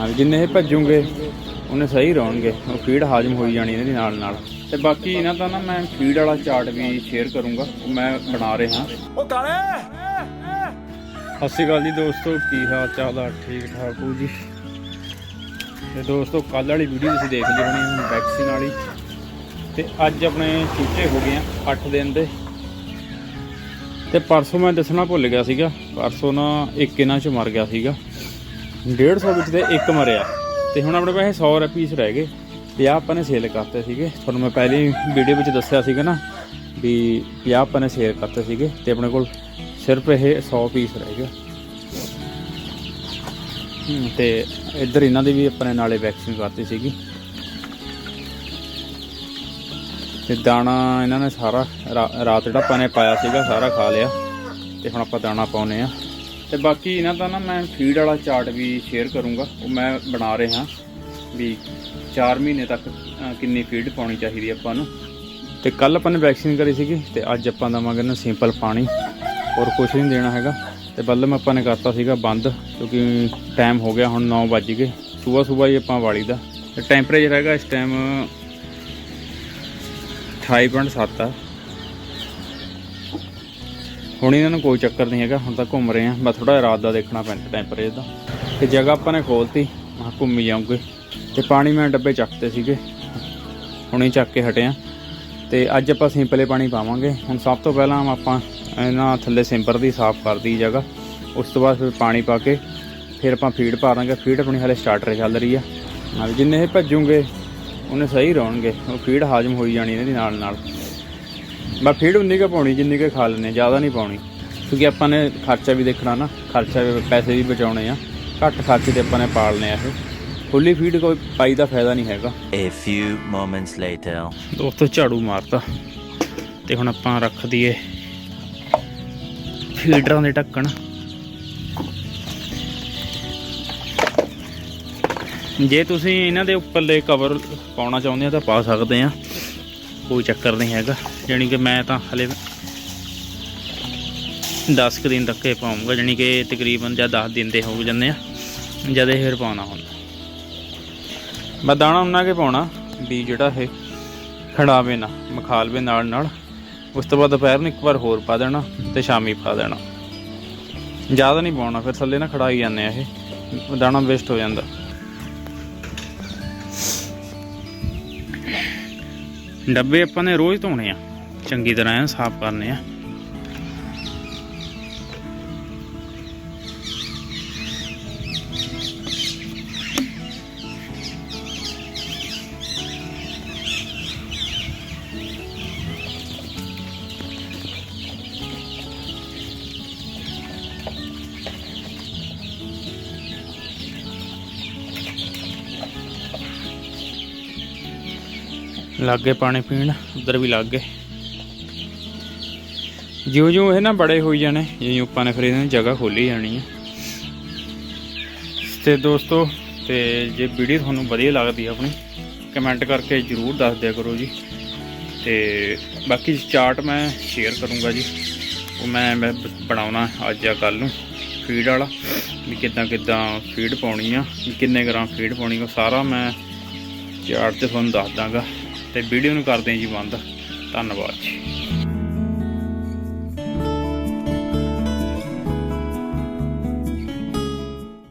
ਹਾਂ ਜਿੰਨੇ ਇਹ ਭੱਜੂਗੇ ਉਹਨੇ ਸਹੀ ਰਹਣਗੇ ਉਹ ਫੀਡ ਹਾਜ਼ਮ ਹੋਈ ਜਾਣੀ ਇਹਦੇ ਨਾਲ ਨਾਲ। ਤੇ ਬਾਕੀ ਇਹਨਾਂ ਦਾ ਨਾ ਮੈਂ ਫੀਡ ਵਾਲਾ ਚਾਰਟ ਵੀ ਸ਼ੇਅਰ ਕਰੂੰਗਾ। ਉਹ ਮੈਂ ਬਣਾ ਰਿਹਾ। ਉਹ ਕਾਲੇ! ਸਤਿ ਸ਼੍ਰੀ ਅਕਾਲ ਜੀ ਦੋਸਤੋ ਕੀ ਹਾਲ ਚਾਲ ਆ? ਠੀਕ ਠਾਕ ਹੋ ਜੀ? ਤੇ ਦੋਸਤੋ ਕੱਲ ਵਾਲੀ ਵੀਡੀਓ ਤੁਸੀਂ ਦੇਖ ਲਈ ਹੋਣੀ ਹੁਣ ਵੈਕਸੀਨ ਵਾਲੀ। ਤੇ ਅੱਜ ਆਪਣੇ ਚੂਚੇ ਹੋ ਗਏ ਆ 8 ਦਿਨ ਦੇ। ਤੇ ਪਰਸੋਂ ਮੈਂ ਦੱਸਣਾ ਭੁੱਲ ਗਿਆ ਸੀਗਾ। ਪਰਸੋਂ ਨਾ ਇੱਕ ਇਹਨਾਂ ਚ ਮਰ ਗਿਆ ਸੀਗਾ। 150 ਵਿੱਚ ਦੇ ਇੱਕ ਮਰਿਆ। ਤੇ ਹੁਣ ਆਪਣੇ ਪਾਸੇ 100 ਪੀਸ ਰਹਿ ਗਏ। 50 ਆਪਾਂ ਨੇ ਸੇਲ ਕਰਤੇ ਸੀਗੇ। ਤੁਹਾਨੂੰ ਮੈਂ ਪਹਿਲੀ ਵੀਡੀਓ ਵਿੱਚ ਦੱਸਿਆ ਸੀਗਾ ਨਾ ਵੀ 50 ਆਪਾਂ ਨੇ ਸੇਲ ਕਰਤੇ ਸੀਗੇ। ਤੇ ਆਪਣੇ ਕੋਲ ਸਿਰਫ ਇਹ 100 ਪੀਸ ਰਹਿ ਗਏ। ਹਮ, ਤੇ ਇੱਧਰ ਇਹਨਾਂ ਦੀ ਵੀ ਆਪਣੇ ਨਾਲੇ ਵੈਕਸੀਨ ਕਰਤੀ ਸੀਗੀ। ਤੇ ਦਾਣਾ ਇਹਨਾਂ ਨੇ ਸਾਰਾ ਰਾ- ਰਾਤ ਜਿਹੜਾ ਆਪਾਂ ਨੇ ਪਾਇਆ ਸੀਗਾ ਸਾਰਾ ਖਾ ਲਿਆ। ਤੇ ਹੁਣ ਆਪਾਂ ਦਾਣਾ ਪਾਉਨੇ ਆ ਤੇ ਬਾਕੀ ਇਹਨਾਂ ਦਾ ਨਾ ਮੈਂ ਫੀਡ ਵਾਲਾ ਚਾਰਟ ਵੀ ਸ਼ੇਅਰ ਕਰੂੰਗਾ। ਉਹ ਮੈਂ ਬਣਾ ਰਿਹਾ ਵੀ 4 ਮਹੀਨੇ ਤੱਕ ਕਿੰਨੀ ਫੀਡ ਪਾਉਣੀ ਚਾਹੀਦੀ ਆਪਾਂ ਨੂੰ। ਤੇ ਕੱਲ ਆਪਾਂ ਨੇ ਵੈਕਸੀਨ ਕਰੀ ਸੀਗੀ ਤੇ ਅੱਜ ਆਪਾਂ ਦਵਾਂਗੇ ਨਾ ਸਿੰਪਲ ਪਾਣੀ। ਔਰ ਕੁਝ ਨਹੀਂ ਦੇਣਾ ਹੈਗਾ। ਤੇ ਬੱਲਮ ਆਪਾਂ ਨੇ ਕਰਤਾ ਸੀਗਾ ਬੰਦ, ਕਿਉਂਕਿ ਟਾਈਮ ਹੋ ਗਿਆ ਹੁਣ 9 ਵੱਜ ਗਏ। ਸਵੇਰ ਸਵੇਰ ਹੀ ਆਪਾਂ ਵਾਲੀ ਦਾ। ਤੇ ਟੈਂਪਰੇਚਰ ਹੈਗਾ ਇਸ ਟਾਈਮ 28.7 ਆ। ਹੁਣ ਇਹਨਾਂ ਨੂੰ ਕੋਈ ਚੱਕਰ ਨਹੀਂ ਹੈਗਾ, ਹੁਣ ਤਾਂ ਘੁੰਮ ਰਹੇ ਆ ਬਸ ਥੋੜਾ ਰਾਤ ਦਾ ਦੇਖਣਾ ਪੈਂਦਾ ਟੈਂਪਰੇਚਰ ਦਾ। ਤੇ ਜਗ੍ਹਾ ਆਪਾਂ ਨੇ ਖੋਲਤੀ, ਮੈਂ ਘੁੰਮੀ ਜਾਊਂਗੇ। ਤੇ ਪਾਣੀ ਮੈਂ ਡੱਬੇ ਚੱਕਤੇ ਸੀਗੇ। ਹੁਣੇ ਚੱਕ ਕੇ ਹਟਿਆ ਆ ਤੇ ਅੱਜ ਆਪਾਂ ਸਿੰਪਲੇ ਪਾਣੀ ਪਾਵਾਂਗੇ। ਹੁਣ ਸਭ ਤੋਂ ਪਹਿਲਾਂ ਆਪਾਂ ਇਹਨਾਂ ਥੱਲੇ ਸਿੰਪਰ ਦੀ ਸਾਫ਼ ਕਰਦੀ ਜਗ੍ਹਾ। ਉਸ ਤੋਂ ਬਾਅਦ ਫਿਰ ਪਾਣੀ ਪਾ ਕੇ ਫਿਰ ਆਪਾਂ ਫੀਡ ਪਾ ਦਾਂਗੇ। ਫੀਡ ਆਪਣੀ ਹਲੇ ਸਟਾਰਟਰ ਚੱਲ ਰਹੀ ਆ। ਜਿੰਨੇ ਇਹ ਭੱਜੂਗੇ, ਉਹਨੇ ਸਹੀ ਰਹਣਗੇ ਉਹ ਫੀਡ ਹਾਜ਼ਮ ਹੋਈ ਜਾਣੀ ਇਹਦੇ ਨਾਲ ਨਾਲ ਬਸ ਫੀਡ ਉਨੀ ਕੁ ਪਾਉਣੀ ਜਿੰਨੀ ਕੁ ਖਾ ਲੈਣੇ ਜ਼ਿਆਦਾ ਨਹੀਂ ਪਾਉਣੀ। ਕਿਉਂਕਿ ਆਪਾਂ ਨੇ ਖਰਚਾ ਵੀ ਦੇਖਣਾ ਨਾ ਖਰਚਾ ਵੀ ਪੈਸੇ ਵੀ ਬਚਾਉਣੇ ਆ। ਘੱਟ ਖਰਚੇ ਤੇ ਆਪਾਂ ਨੇ ਪਾਲਨੇ ਆ ਇਹ। ਫੁੱਲੀ ਫੀਡ ਕੋਈ ਪਾਈ ਦਾ ਫਾਇਦਾ ਨਹੀਂ ਹੈਗਾ। A few moments later. ਦੋਸਤੋ ਝਾੜੂ ਮਾਰਤਾ। ਤੇ ਹੁਣ ਆਪਾਂ ਰੱਖ ਦਈਏ ਫੀਡਰਾਂ ਦੇ ਢੱਕਣ। ਜੇ ਤੁਸੀਂ ਇਹਨਾਂ ਦੇ ਉੱਪਰਲੇ ਕਵਰ ਪਾਉਣਾ ਚਾਹੁੰਦੇ ਆ ਤਾਂ ਪਾ ਸਕਦੇ ਆ ਕੋਈ ਚੱਕਰ ਨਹੀਂ ਹੈਗਾ। ਜਾਣੀ ਕਿ ਮੈਂ ਤਾਂ ਹਲੇ 10 ਕੁ ਦਿਨ ਤੱਕ ਇਹ ਪਾਉਂਗਾ। ਜਾਣੀ ਕਿ ਤਕਰੀਬਨ ਜਾਂ 10 ਦਿਨ ਦੇ ਹੋ ਜਾਂਦੇ ਆ। ਜਦ ਇਹ ਫਿਰ ਪਾਉਣਾ ਹੁੰਦਾ ਮੈਂ ਦਾਣਾ ਉਹਨਾਂ ਕੇ ਪਾਉਣਾ ਵੀ ਜਿਹੜਾ ਇਹ ਖੜਾਵੇ ਨਾ, ਮਖਾਲਵੇ ਨਾਲ ਨਾਲ। ਉਸ ਤੋਂ ਬਾਅਦ ਦੁਪਹਿਰ ਨੂੰ ਇੱਕ ਵਾਰ ਹੋਰ ਪਾ ਦੇਣਾ ਤੇ ਸ਼ਾਮੀ ਪਾ ਦੇਣਾ। ਜ਼ਿਆਦਾ ਨਹੀਂ ਪਾਉਣਾ, ਫਿਰ ਥੱਲੇ ਨਾ ਖੜਾਈ ਜਾਂਦੇ ਆ ਇਹ। ਦਾਣਾ ਵੇਸਟ ਹੋ ਜਾਂਦਾ। ਡੱਬੇ ਆਪਾਂ ਨੇ ਰੋਜ਼ ਧੋਣੇ ਆ। ਚੰਗੀ ਤਰ੍ਹਾਂ ਐਨ ਸਾਫ਼ ਕਰਨੇ ਆ। ਲੱਗੇ ਪਾਣੀ ਪੀਣ, ਉਧਰ ਵੀ ਲੱਗ। ਗਏ ਜਿਉਂ ਜਿਉਂ ਇਹ ਨਾ ਬੜੇ ਹੋਈ ਜਾਣੇ ਜਿਉਂ ਆਪਾਂ ਨੇ ਫਿਰ ਇਹਨਾਂ ਜਗ੍ਹਾ ਖੋਲੀ ਜਾਣੀ ਹੈ ਤੇ ਦੋਸਤੋ, ਤੇ ਜੇ ਵੀਡੀਓ ਤੁਹਾਨੂੰ ਵਧੀਆ ਲੱਗਦੀ ਹੈ ਆਪਣੀ, ਕਮੈਂਟ ਕਰਕੇ ਜਰੂਰ ਦੱਸ ਦਿਆ ਕਰੋ ਜੀ। ਤੇ ਬਾਕੀ ਚਾਰਟ ਮੈਂ ਸ਼ੇਅਰ ਕਰੂੰਗਾ ਜੀ। ਉਹ ਮੈਂ ਮੈਂ ਬਣਾਉਣਾ ਅੱਜ ਜਾਂ ਕੱਲ ਨੂੰ ਫੀਡ ਵਾਲਾ, ਵੀ ਕਿੱਦਾਂ ਕਿੱਦਾਂ ਫੀਡ ਪਾਉਣੀ ਆ, ਵੀ ਕਿੰਨੇ ਗ੍ਰਾਮ ਫੀਡ ਪਾਉਣੀ ਉਹ ਸਾਰਾ ਮੈਂ ਚਾਰਟ ਤੇ ਤੁਹਾਨੂੰ ਦੱਸ ਦਾਂਗਾ। ਤੇ ਵੀਡੀਓ ਨੂੰ ਕਰਦੇ ਹਾਂ ਜੀ ਬੰਦ। ਧੰਨਵਾਦ ਜੀ।